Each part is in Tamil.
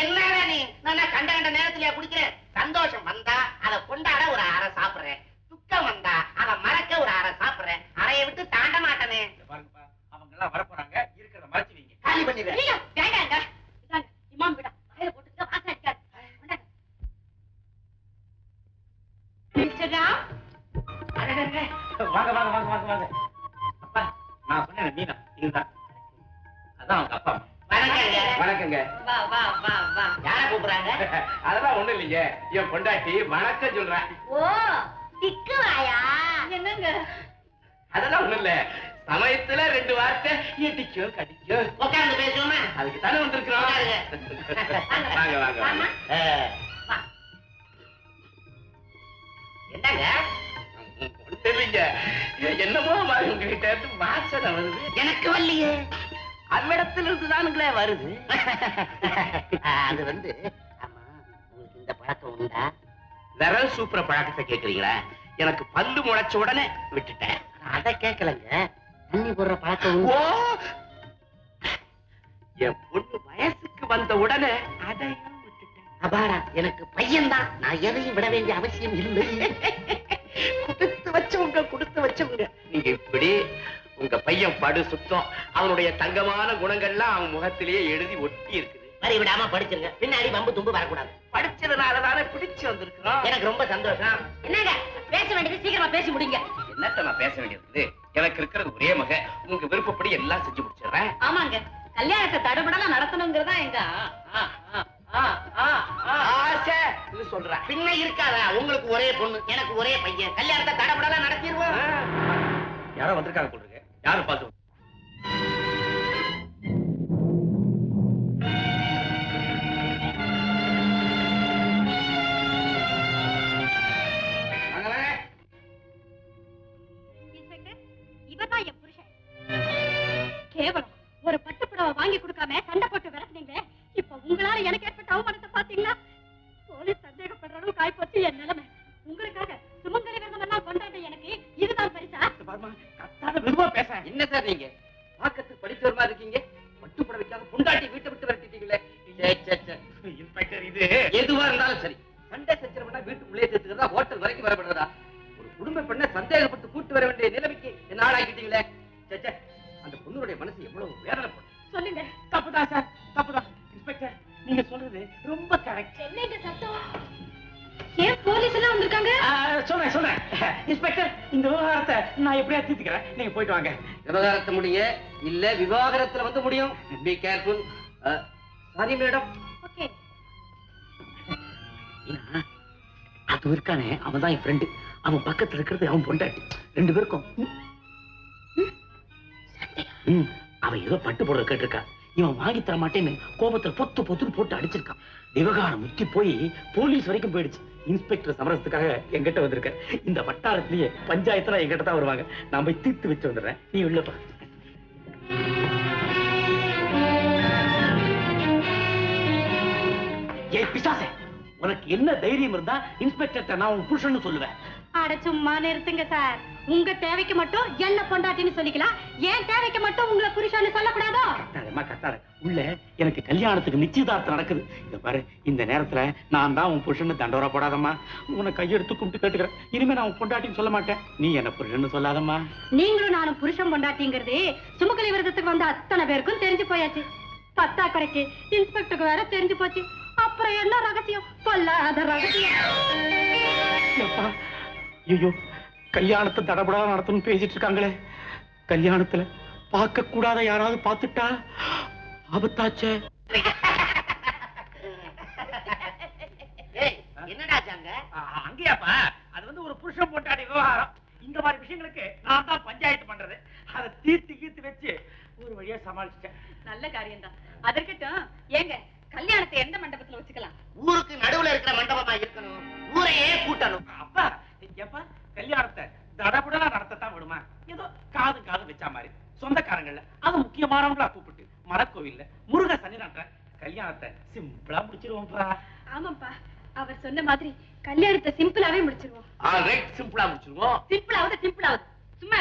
என்னடா நீ? நான் கண்ட கண்ட நேரத்திலேயே குடிக்கிறேன் சந்தோஷம் வந்தா அதை கொண்டாட ஒரு அரை சாப்பிடுறேன். துக்கம் வந்தா அதை மறக்க ஒரு அரை சாப்பிடுறேன். அறையை விட்டு தாண்ட மாட்டேனே. இங்க பாருங்கப்பா அவங்க எல்லாம் வரப்போறாங்க. இருக்கிறத மறைச்சு வைங்க. காலி பண்ணிடுறேன். வேண்டாங்க இமாம் விடா. வாயில போட்டுக்க வாசம் அடிக்காது. கொண்டாங்க. மிஸ்டர் ராம்? அடடடடே. வாங்க வாங்க வாங்க வாங்க வாங்க. அப்பா நான் சொன்னேன் மீனா இதுதான். அதான் அவங்க அப்பா அம்மா. வணக்கங்க. வணக்கங்க. வா வா வா வா. யார கூப்பிடுறாங்க? அதெல்லாம் ஒண்ணும் இல்லைங்க. என் பொண்டாட்டி வணக்கம் சொல்றேன் ஓ திக்கு வாயா? என்னங்க? அதெல்லாம் ஒண்ணும் இல்ல. சமயத்துல ரெண்டு வார்த்தை எட்டிக்கோ கடிக்கோ. உட்கார்ந்து பேசுவோமா? அதுக்கு தானே வந்திருக்கிறோம். வாங்க வாங்க வாங்க. என்னங்க? ஒண்ணும் இல்லைங்க. என்னமோ உங்ககிட்ட வாசனை வருது. எனக்கு வரலையே. அவ்விடத்துல இருந்து தானுங்களே வருது. அது வந்து ஆமா உங்களுக்கு இந்த பழக்கம் உண்டா? விரல் சூப்பர பழக்கத்தை கேக்குறீங்களா எனக்கு பல்லு முளைச்ச உடனே விட்டுட்டேன். அத கேட்கலங்க. தண்ணி போடுற பழக்கம்? என் பொண்ணு வயசுக்கு வந்த உடனே அதையும் விட்டுட்டேன். அபாரா எனக்கு பையன்தான். நான் எதையும் விட வேண்டிய அவசியம் இல்லை. கொடுத்து வச்சவங்க கொடுத்து வச்சவங்க. நீங்க இப்படி உங்க பையன் படு சுத்தம். அவனுடைய தங்கமான குணங்கள்லாம் அவன் முகத்திலேயே எழுதி ஒட்டி இருக்குது. வரி விடாம படிச்சிருங்க. பின்னாடி வம்பு தும்பு வரக்கூடாது. படிச்சதுனால தானே பிடிச்சு வந்திருக்கிறோம். எனக்கு ரொம்ப சந்தோஷம். என்னங்க? பேச வேண்டியது சீக்கிரமா பேசி முடிங்க. என்னத்த நான் பேச வேண்டியிருக்குது எனக்கு இருக்கிறது ஒரே மக. உங்க விருப்பப்படி எல்லாம் செஞ்சு முடிச்சிடுறேன். ஆமாங்க. கல்யாணத்தை தடுபடலாம் நடத்தணுங்கிறதா எங்க? ஆ, ஆ, ஆ, ஆ, ஆ. ஆசை. இது சொல்றேன் பின்ன இருக்காதா? உங்களுக்கு ஒரே பொண்ணு எனக்கு ஒரே பையன். கல்யாணத்தை தடபடலாம் நடத்திடுவோம். யாரோ வந்திருக்காங்க போல இருக்கு பாக்கத்துக்கு படிச்சவர் மாதிரி இருக்கீங்க? பட்டு புடவைக்காக பொண்டாட்டி வீட்டை விட்டு விரட்டிட்டீங்களே? இன்ஸ்பெக்டர் இது எதுவா இருந்தாலும் சரி. சண்டை சச்சரவுனா வீட்டுக்குள்ளே சேர்த்துக்கிறதா ஹோட்டல் வரைக்கும் வரப்படுறதா சொல்றேன் சொல்றேன் இன்ஸ்பெக்டர் இந்த விவகாரத்தை நான் எப்படியா தீர்த்துக்கிறேன்? நீங்க போயிட்டு வாங்க. விவகாரத்தை முடிய இல்ல விவாகரத்துல வந்து முடியும். Be careful sorry madam okay அது இருக்கானே அவன் தான் என் ஃப்ரெண்டு அவன் பக்கத்துல இருக்கிறது அவன் பொண்டாட்டி. ரெண்டு பேருக்கும். அவன் ஏதோ பட்டு போடுற கேட்டிருக்கா. இவன் வாங்கி தர மாட்டேன்னு கோபத்துல பொத்து பொத்துன்னு போட்டு அடிச்சிருக்கான். விவகாரம் முத்தி போய் போலீஸ் வரைக்கும் போயிடுச்சு. இன்ஸ்பெக்டர் சமரசத்துக்காக எங்கிட்ட வந்திருக்க. இந்த வட்டாரத்திலேயே பஞ்சாயத்துல எங்கிட்ட தான் வருவாங்க. நான் போய் தீர்த்து வச்சு வந்துடுறேன். நீ உள்ளப்பா ஏய் பிசாசே உனக்கு என்ன தைரியம் இருந்தா இன்ஸ்பெக்டர் நான் உன் புருஷன் சொல்லுவேன். அட சும்மா நிறுத்துங்க சார். உங்க தேவைக்கு மட்டும் என்ன பொண்டாட்டின்னு சொல்லிக்கலாம். ஏன் தேவைக்கு மட்டும் உங்களை புருஷன்னு சொல்லக்கூடாதோ? கத்தாதம்மா கத்தாத. உள்ள எனக்கு கல்யாணத்துக்கு நிச்சயதார்த்தம் நடக்குது. இத பாரு இந்த நேரத்துல நான் தான் உன் புருஷன்னு தண்டோரா போடாதம்மா. உன்னை கையெடுத்து கும்பிட்டு கேட்டுக்கிறேன். இனிமே நான் உன் பொண்டாட்டின்னு சொல்ல மாட்டேன். நீ என்ன புருஷன்னு சொல்லாதம்மா. நீங்களும் நானும் புருஷன் பொண்டாட்டிங்கிறது சுமக்கலி விரதத்துக்கு வந்த அத்தனை பேருக்கும் தெரிஞ்சு போயாச்சு. பத்தா குறைக்கு இன்ஸ்பெக்டருக்கு வேற தெரிஞ்சு போச்சு. அப்புறம் என்ன ரகசியம்? பொல்லாத ரகசியம். ஐயோ கல்யாணத்தை தடபடா நடத்தணும்னு பேசிட்டு இருக்காங்களே. கல்யாணத்துல பார்க்க கூடாத யாராவது பார்த்துட்டா ஆபத்தாச்சே. என்னடா சாங்க அங்கேயாப்பா. அது வந்து ஒரு புருஷன் போட்டாடி விவகாரம். இந்த மாதிரி விஷயங்களுக்கு நான் தான் பஞ்சாயத்து பண்றது. அதை தீர்த்து கீர்த்து வச்சு ஒரு வழியா சமாளிச்சிட்டேன். நல்ல காரியம்தான். அதற்கட்டும் ஏங்க கல்யாணத்தை எந்த மண்டபத்துல வச்சுக்கலாம்? ஊருக்கு நடுவுல இருக்கிற மண்டபமா இருக்கணும். ஊரையே கூட்டணும். அப்பா எப்பா கல்யாணத்தை தடபுடலா நடத்தத்தான் விடுமா? ஏதோ காது காது வச்சா மாதிரி. சொந்தக்காரங்கள்ல. அது முக்கியமானவங்களா கூப்பிட்டு. மரக்கோவில்ல. முருக சன்னிதானத்துல கல்யாணத்தை சிம்பிளா முடிச்சிருவோம்ப்பா ஆமாப்பா. அவர் சொன்ன மாதிரி கல்யாணத்தை சிம்பிளாவே முடிச்சிருவோம். சிம்பிளா முடிச்சிருவோம். சிம்பிளாவது சிம்பிளாவது சும்மா.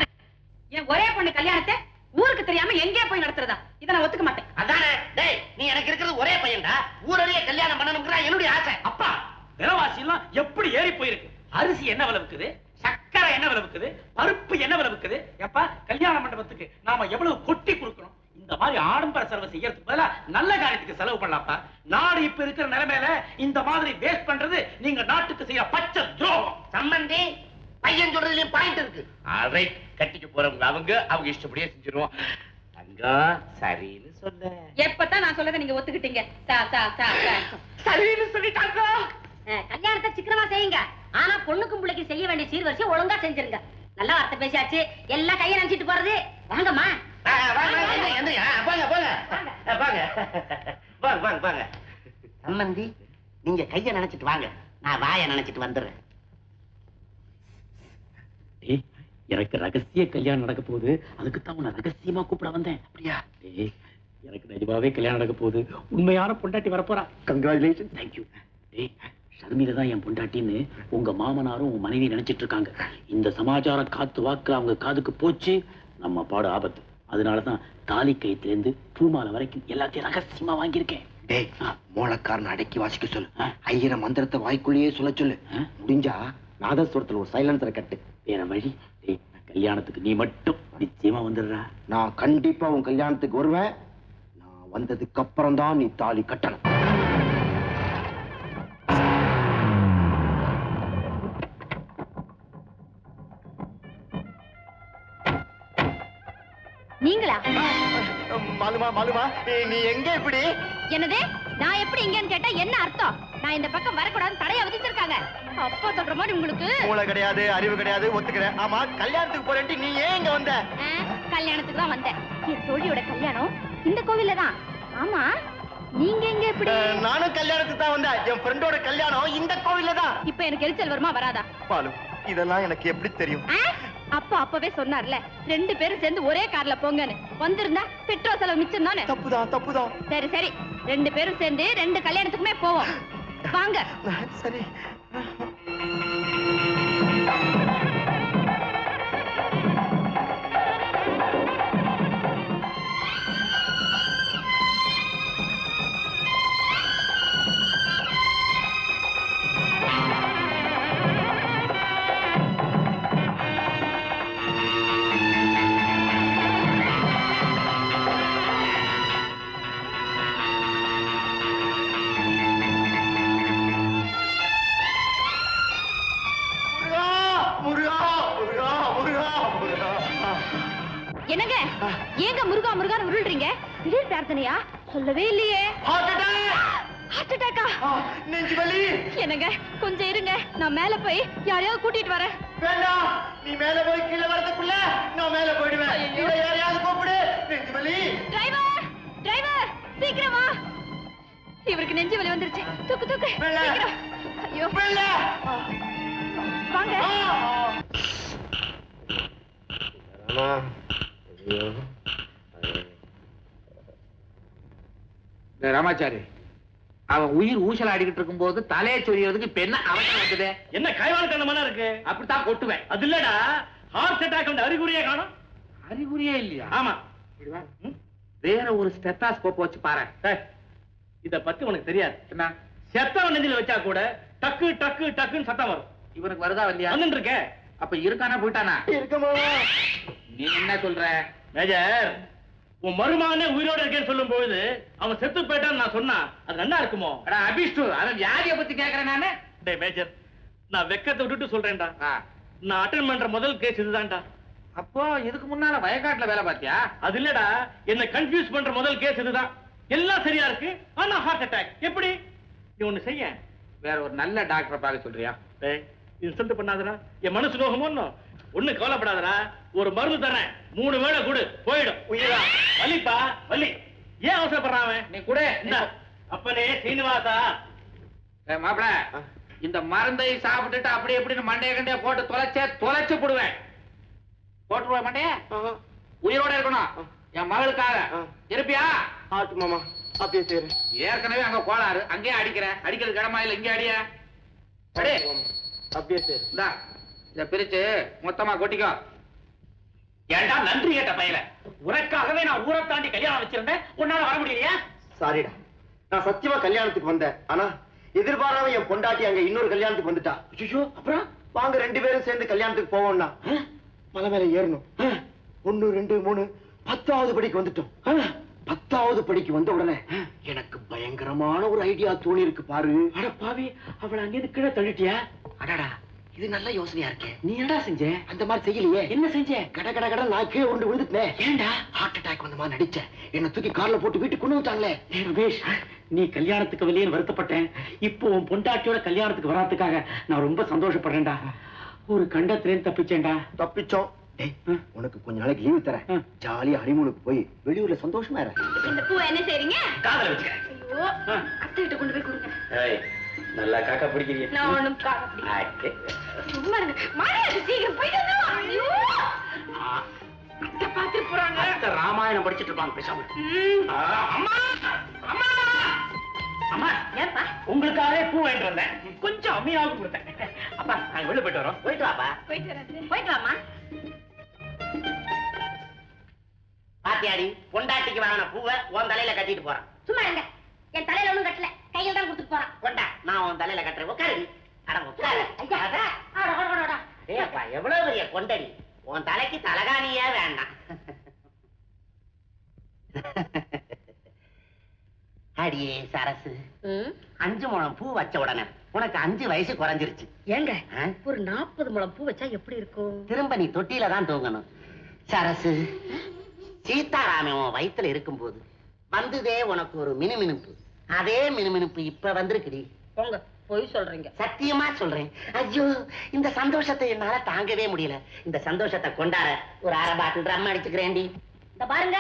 என் ஒரே பொண்ணு கல்யாணத்தை ஊருக்கு தெரியாம எங்கேயே போய் நடத்துறதா? இதை நான் ஒத்துக்க மாட்டேன். அதானே? டேய் நீ எனக்கு இருக்கிறது ஒரே பையன்டா. ஊரறிய கல்யாணம் பண்ணணுங்கிறா என்னுடைய ஆசை. அப்பா விலைவாசி எல்லாம் எப்படி ஏறி போயிருக்கு? அரிசி என்ன விலை விக்குது? சக்கரை என்ன விலை பருப்பு என்ன விலை எப்பா கல்யாண மண்டபத்துக்கு நாம எவ்வளவு கொட்டி கொடுக்கணும்? இந்த மாதிரி ஆடம்பர செலவு செய்யறதுக்கு பதிலா நல்ல காரியத்துக்கு செலவு பண்ணலாம்ப்பா. நாடு இப்ப இருக்கிற நிலைமையில இந்த மாதிரி வேஸ்ட் பண்றது நீங்க நாட்டுக்கு செய்யற பச்சை துரோகம். சம்பந்தி பையன் சொல்றதுலயும் பாயிண்ட் இருக்கு. ரைட் கட்டிக்க போறவங்க அவங்க அவங்க இஷ்டப்படியே செஞ்சிருவோம். தங்கம் சரின்னு சொல்ல. எப்பதான் நான் சொல்லதை நீங்க ஒத்துக்கிட்டீங்க. சா சா சா சா சரின்னு சொல்லிட்டாங்க கல்யாணத்தை சிக்கனமா செய்யுங்க. ஆனா பொண்ணுக்கும் பிள்ளைக்கு செய்ய வேண்டிய சீர்வரிசை ஒழுங்கா செஞ்சிருங்க. நல்ல வார்த்தை பேசியாச்சு. எல்லாம் கையை நினைச்சிட்டு போறது. வாங்கம்மா. சம்பந்தி நீங்க கைய நினைச்சிட்டு வாங்க. நான் வாய நினைச்சிட்டு வந்துடுறேன். டேய், எனக்கு ரகசிய கல்யாணம் நடக்க போகுது. அதுக்கு தான் உன்னை ரகசியமா கூப்பிட வந்தேன். அப்படியா? டேய், எனக்கு நிஜமாவே கல்யாணம் நடக்க போகுது. உண்மையான பொண்டாட்டி வரப்போறா. கங்க்ராச்சுலேஷன் தேங்க்யூ டேய் ஷர்மில தான் என் பொண்டாட்டின்னு உங்க மாமனாரும் உன் மனைவி நினைச்சிட்டு இருக்காங்க இந்த சமாச்சாரம் காத்து வாக்கு அவங்க காதுக்கு போச்சு நம்ம பாடு ஆபத்து. அதனாலதான் தாலி கயிற்றுல பூமாலை வரைக்கும் எல்லாத்தையும் ரகசியமா வாங்கியிருக்கேன். டேய் ஆ. மோளக்காரன் அடக்கி வாசிக்க சொல்லு. ஐயர மந்திரத்தை வாய்க்குள்ளேயே சொல்ல. சொல்லு? முடிஞ்சா நாதஸ்வரத்துல ஒரு சைலன்சரை கட்டு. வேற வழி டேய் கல்யாணத்துக்கு நீ மட்டும் நிச்சயமா வந்துடுறா. நான் கண்டிப்பா உன் கல்யாணத்துக்கு வருவேன். நான் வந்ததுக்கு அப்புறம் தான் நீ தாலி கட்டணும். மாலுமா மாலுமா நீ எங்க இப்படி? என்னது? நான் எப்படி இங்கன்னு கேட்டா என்ன அர்த்தம்? நான் இந்த பக்கம் வரக்கூடாதுன்னு தடையா விதிச்சிருக்காங்க. அப்பா சொல்ற மாதிரி உங்களுக்கு? மூளை கிடையாது அறிவு கிடையாது ஒத்துக்கிறேன். ஆமா கல்யாணத்துக்கு போறேன்ட்டு நீ ஏன் இங்க வந்த? கல்யாணத்துக்கு தான் வந்தேன். என் தோழியோட கல்யாணம் இந்த கோவில்ல தான். ஆமா நீங்க எங்க எப்படி? அஹ், நானும் கல்யாணத்துக்கு தான் வந்தேன். என் ஃப்ரெண்டோட கல்யாணம் இந்த கோவில்ல தான். இப்ப எனக்கு எரிச்சல் வருமா வராதா? மாலு இதெல்லாம் எனக்கு எப்படி தெரியும்? அப்பா அப்பவே சொன்னார்ல ரெண்டு பேரும் சேர்ந்து ஒரே கார்ல போங்கன்னு. வந்திருந்தா பெட்ரோல் செலவு மிச்சம் தானே தப்புதான் தப்புதான். சரி சரி. ரெண்டு பேரும் சேர்ந்து ரெண்டு கல்யாணத்துக்குமே போவோம். வாங்க. சரி. திடீர் பிரார்த்தனையா? சொல்லவே இல்லையே. ஹார்ட் அட்டாக் ஹார்ட் அட்டாக்கா நெஞ்சு வலி! என்னங்க கொஞ்சம் இருங்க. நான் மேல போய் யாரையாவது கூட்டிட்டு வரேன். வேண்டாம். நீ மேல போய் கீழே வரதுக்குள்ள நான் மேல போயிடுவேன். கீழே யாரையாவது கூப்பிடு. நெஞ்சு வலி! டிரைவர் டிரைவர் சீக்கிரம் வா. இவருக்கு நெஞ்சு வலி வந்துருச்சு. தூக்கு தூக்கு. சீக்கிரம். ஐயோ. வாங்க. ராமாச்சாரி அவன் உயிர் ஊசல் ஆடிக்கிட்டு இருக்கும்போது தலையை சொரியறதுக்கு இப்ப என்ன அவசரம் வந்தது என்ன கைவாழ்த்தனமான இருக்கு? அப்படித்தான் கொட்டுவேன். அது இல்லடா ஹார்ட் அட்டாக் அறிகுறியே காணும். அறிகுறியே இல்லையா? ஆமா. வேற ஒரு ஸ்டெத்தாஸ்கோப் வச்சு பாரு. இத பத்தி உனக்கு தெரியாது. என்ன? செத்தவன் நெஞ்சில வச்சா கூட டக்கு டக்கு டக்குன்னு சத்தம் வரும். இவனுக்கு வருதா இல்லையா? வந்துட்டு இருக்க. அப்ப இருக்கானா போயிட்டானா? இருக்கமா நீ என்ன சொல்ற? மேஜர் உன் மருமகனே உயிரோட இருக்கேன்னு சொல்லும் பொழுது அவன் செத்து போயிட்டான்னு நான் சொன்னா அது நல்லா இருக்குமோ? அட அபிஷ்டு அவன் வியாதியை பத்தி கேக்குறேன் நானு. டேய் மேஜர் நான் வெக்கத்தை விட்டுட்டு சொல்றேன்டா. நான் அட்டன் பண்ற முதல் கேஸ் இதுதான்டா. அப்போ இதுக்கு முன்னால வயக்காட்டுல வேலை பார்த்தியா? அது இல்லடா என்ன கன்ஃபியூஸ் பண்ற முதல் கேஸ் இதுதான். எல்லாம் சரியா இருக்கு ஆனா ஹார்ட் அட்டாக் எப்படி? நீ ஒண்ணு செய்ய வேற ஒரு நல்ல டாக்டரை பார்க்க சொல்றியா? இன்சல்ட் பண்ணாதடா. என் மனசு நோகமோ ஒண்ணு கவலைப்படாதடா ஒரு மருந்து தரேன் மூணு வேளை கொடு போயிடும். உயிரா? வலிப்பா? வலி. ஏன் அவசரப்படுறான் அவன்? நீ கூட. இந்தா. அப்பனே சீனிவாசா. மாப்பிள இந்த மருந்தை சாப்பிட்டுட்டு அப்படி எப்படின்னு மண்டைய கண்டைய போட்டு தொலைச்சே தொலைச்சு போடுவேன். போட்டுருவா மண்டைய? உயிரோட இருக்கணும். என் மகளுக்காக. இருப்பியா? ஆட்டு மாமா அப்படியே செய்யறேன் ஏற்கனவே அங்க கோளாறு. அங்கேயே அடிக்கிறேன். அடிக்கிறது கடமா இல்ல இங்கே அடிய. அடே. அப்படியே சரி இந்தா. இத பிரிச்சு மொத்தமா கொட்டிக்கோ. ஏன்டா நன்றி கேட்ட பயல உனக்காகவே நான் ஊரை தாண்டி கல்யாணம் வச்சிருந்தேன். உன்னால வர முடியலையா? சாரிடா. நான் சத்தியமா கல்யாணத்துக்கு வந்தேன். ஆனா எதிர்பாராம என் பொண்டாட்டி அங்க இன்னொரு கல்யாணத்துக்கு வந்துட்டா. ஐயோ அப்புறம்? வாங்க ரெண்டு பேரும் சேர்ந்து கல்யாணத்துக்கு போவோம்னா. மலை மேல ஏறணும். ஒண்ணு ரெண்டு மூணு பத்தாவது படிக்கு வந்துட்டோம். பத்தாவது படிக்கு வந்த உடனே எனக்கு பயங்கரமான ஒரு ஐடியா தோணி இருக்கு பாரு. அட பாவி அவளை அங்கிருந்து கீழே தள்ளிட்டியா? அடடா. இது நல்ல யோசனையா இருக்கே. நீ என்னடா செஞ்ச? அந்த மாதிரி செய்யலையே. என்ன செஞ்ச? கட கட கட நான் கீழே உண்டு விழுந்துட்டேன். ஏன்டா? ஹார்ட் அட்டாக் வந்த மாதிரி நடிச்சேன் என்ன தூக்கி கார்ல போட்டு வீட்டுக்கு கொண்டு வந்துட்டாங்களே. ஏய் ரமேஷ் நீ கல்யாணத்துக்கு வெளியே வருத்தப்பட்டேன். இப்போ உன் பொண்டாட்டியோட கல்யாணத்துக்கு வராதுக்காக நான் ரொம்ப சந்தோஷப்படுறேன்டா. ஒரு கண்டத்திலேருந்து தப்பிச்சேன்டா. தப்பிச்சோம். உனக்கு கொஞ்ச நாளைக்கு லீவு தரேன். ஜாலியா ஹனிமூனுக்கு போய் வெளியூர்ல சந்தோஷமா இரு. இந்த பூவை என்ன செய்றீங்க? காதல வச்சுக்க. ஐயோ அத்தை கிட்ட கொண்டு போய் கொடுங்க. நல்லா காக்கா பிடிக்கிறீங்க. நான் ஒண்ணும் காக்க சும்மா இருங்க. மாரியாதை சீக்கிரம் போயிட்டு ஐயோ. அத்தை போறாங்க. அத்தை ராமாயணம் படிச்சிட்டு இருப்பாங்க பேசாம. அம்மா. அம்மா. அம்மா. ஏன்பா? உங்களுக்காகவே பூ வாங்கிட்டு வந்தேன். கொஞ்சம் அம்மியாவது கொடுத்தேன். அப்பா நாங்க வெளில போயிட்டு வரோம். போயிட்டு வாப்பா. போயிட்டு வரேன் போயிட்டு வாமா பாத்தியாடி பொண்டாட்டிக்கு வாங்கின பூவை உன் தலையில கட்டிட்டு போறான். சும்மா இருங்க. என் தலையில ஒண்ணும் கட்டல. கையில தான் கொடுத்துட்டு போறான். கொண்டா. நான் உன் தலையில கட்டுறேன். உட்காரு. எவ்வளவு பெரிய கொண்டடி? உன் தலைக்கு தலகாணியே வேண்டாம். அடியே சரசு. அஞ்சு முழம் பூ வச்ச உடனே உனக்கு அஞ்சு வயசு குறைஞ்சிருச்சு. ஏங்க? ஒரு நாற்பது முழம் பூ வச்சா எப்படி இருக்கும்? திரும்ப நீ தொட்டில தான் தூங்கணும். சரசு சீதாராமன் உன் வயித்துல இருக்கும்போது வந்ததே உனக்கு ஒரு மினுமினுப்பு. அதே மினுமினுப்பு இப்ப வந்திருக்குடி. போங்க பொய் சொல்றீங்க. சத்தியமா சொல்றேன். ஐயோ இந்த சந்தோஷத்தை என்னால தாங்கவே முடியல. இந்த சந்தோஷத்தை கொண்டாட ஒரு அரை பாட்டில் ட்ரம் அடிச்சுக்கிறேன்டி. இந்த பாருங்க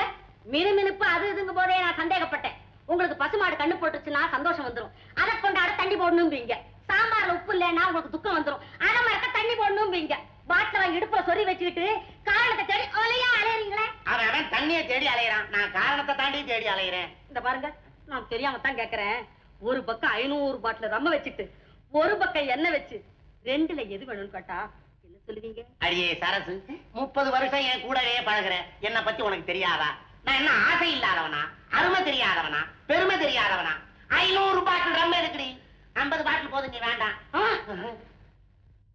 மினுமினுப்பு அது இதுங்க போதே நான் சந்தேகப்பட்டேன். உங்களுக்கு பசுமாடு கண்ணு போட்டுச்சுன்னா சந்தோஷம் வந்துரும். அதை கொண்டாட தண்ணி போடணும்பீங்க சாம்பார்ல உப்பு இல்லைன்னா உங்களுக்கு துக்கம் வந்துரும். அதை மறக்க தண்ணி போடணும்பீங்க பாட்டில இடுப்புல சொறி வச்சுக்கிட்டு காரணத்தை தேடி அலையா அலையறீங்களே? அவன் தண்ணியை தேடி அலையிறான். நான் காரணத்தை தாண்டி தேடி அலையிறேன். இந்த பாருங்க நான் தெரியாம தான் கேக்குறேன். ஒரு பக்கம் ஐநூறு பாட்டில் ரம்ம வச்சுட்டு ஒரு பக்கம் எண்ணெய் வச்சு ரெண்டுல எது வேணும்னு கேட்டா என்ன சொல்லுவீங்க? அடியே சரசு முப்பது வருஷம் என் கூடவே பழகுற. என்னை பத்தி உனக்கு தெரியாதா? நான் என்ன ஆசை இல்லாதவனா? அருமை தெரியாதவனா? பெருமை தெரியாதவனா? ஐநூறு பாட்டில் ரம் இருக்குடி ஐம்பது பாட்டில் போதும் நீ வேண்டாம்.